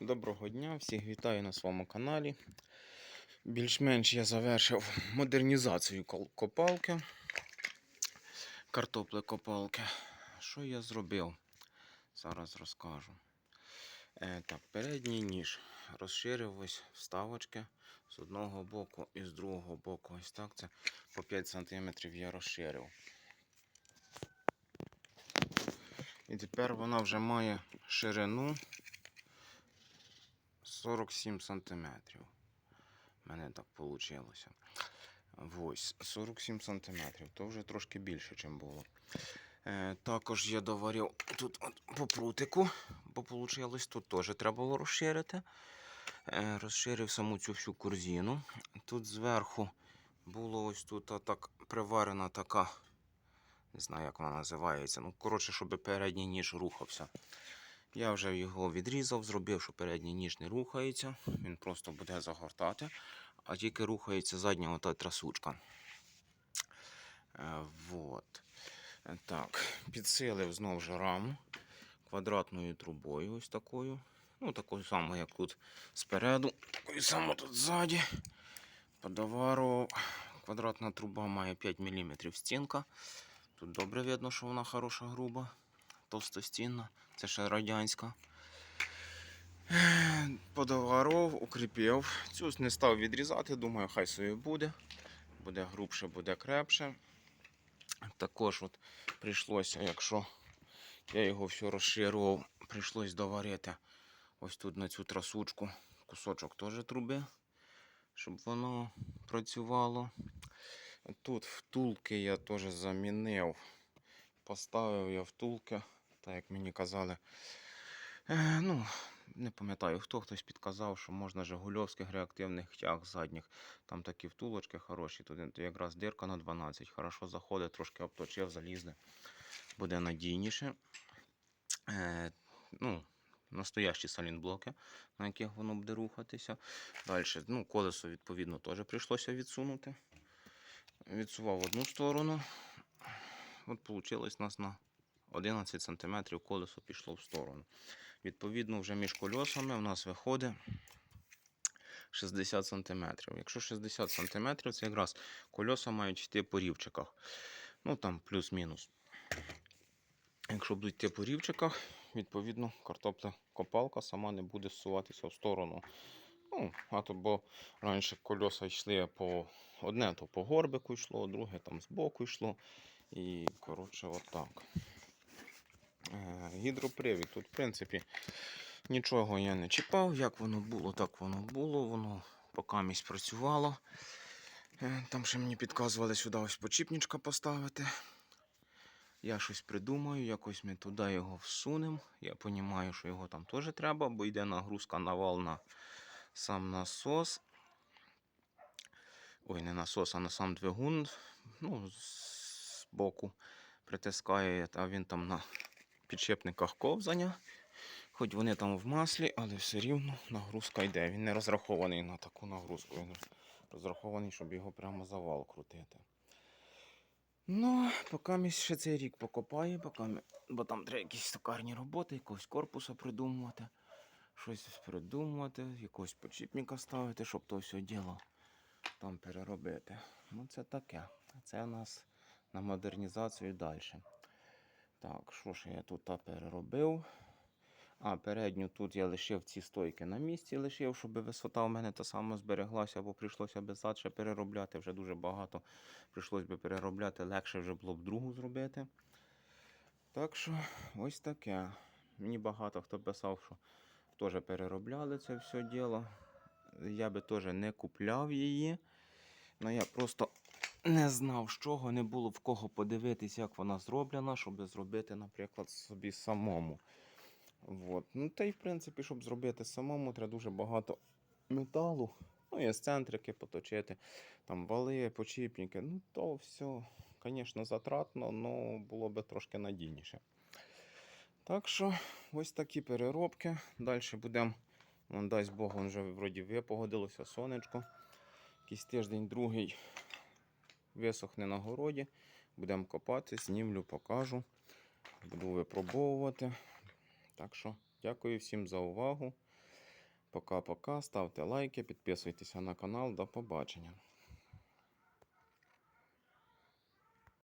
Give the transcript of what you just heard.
Доброго дня, всіх вітаю на своєму каналі. Більш-менш я завершив модернізацію копалки, картопли копалки. Що я зробив? Зараз розкажу. Е, так, передній ніж розширив ось вставочки з одного боку і з другого боку. Ось так це по 5 см я розширив. І тепер вона вже має ширину 47 сантиметрів. У мене так вийшло. Ось, 47 сантиметрів. То вже трошки більше, ніж було. Е, також я доварив тут от по прутику, бо вийшло тут теж треба було розширити. Е, розширив саму цю всю корзину. Тут зверху було ось тут так приварена така, не знаю, як вона називається. Ну, коротше, щоб передній ніж рухався. Я вже його відрізав, зробив, що передній ніж не рухається. Він просто буде загортати, а тільки рухається задня ота трасучка. Е, вот. Так, підсилив знову ж раму квадратною трубою, ось такою. Ну, такою самою, як тут спереду, такою самою тут ззаді. Подоварував. Квадратна труба має 5 мм стінка. Тут добре видно, що вона хороша, груба, товстостінна. Це ще радянська. Подоваров, укріпив. Цю не став відрізати, думаю, хай собі буде. Буде грубше, буде крепше. Також от прийшлося, якщо я його все розширював, прийшлось доварити ось тут на цю трасучку кусочок теж труби, щоб воно працювало. Тут втулки я теж замінив. Поставив я втулки, так як мені казали. Е, ну, не пам'ятаю, хто хтось підказав, що можна жигульовських реактивних тяг задніх. Там такі втулочки хороші. Тут якраз дирка на 12. Хорошо заходить, трошки обточив, залізне. Буде надійніше. Е, ну, настоящі салінблоки, на яких воно буде рухатися. Далі, ну, колесо, відповідно, теж прийшлося відсунути. Відсував одну сторону. От вийшло у нас на 11 см колесо пішло в сторону. Відповідно, вже між кольосами у нас виходить 60 см. Якщо 60 см, це якраз кольоса мають йти по рівчиках. Ну там плюс-мінус. Якщо будуть йти по рівчиках, відповідно, картопля копалка сама не буде зсуватися в сторону. Ну, а то бо раніше кольоса йшли по одне, то по горбику йшло, друге там з боку йшло. І, коротше, отак. Е, Гідропривід. Тут, в принципі, нічого я не чіпав. Як воно було, так воно було. Воно поки місць працювало. Е, Там ще мені підказували сюди ось почіпничка поставити. Я щось придумаю, якось ми туди його всунемо. Я розумію, що його там теж треба, бо йде нагрузка на вал на сам насос. Ой, не насос, а на сам двигун. Ну, з боку притискає, а він там на підшипниках ковзання. Хоч вони там в маслі, але все рівно нагрузка йде. Він не розрахований на таку нагрузку. Він розрахований, щоб його прямо за вал крутити. Ну, поки ми ще цей рік покопаю, поки бо там треба якісь токарні роботи, якогось корпуса придумувати, щось придумувати, якогось почіпника ставити, щоб то все діло там переробити. Ну, це таке. Це у нас на модернізацію далі. Так, що ж я тут переробив? А, передню тут я лишив ці стойки на місці, лишив, щоб висота у мене та сама збереглася, бо прийшлося би зад переробляти. Вже дуже багато прийшлось би переробляти, легше вже було б другу зробити. Так що, ось таке. Мені багато хто писав, що теж переробляли це все діло. Я би теж не купляв її. Ну я просто не знав, з чого, не було в кого подивитись, як вона зроблена, щоб зробити, наприклад, собі самому. Вот. Ну, та й, в принципі, щоб зробити самому, треба дуже багато металу. Ну, і ексцентрики поточити, там вали, почіпники. Ну, то все, звісно, затратно, але було би трошки надійніше. Так що, ось такі переробки. Далі будемо, дасть Бог, вже вроді випогодилося сонечко. Якийсь тиждень, другий висохне на городі. Будемо копати, знімлю, покажу. Буду випробовувати. Так що, дякую всім за увагу. Пока-пока. Ставте лайки, підписуйтеся на канал. До побачення.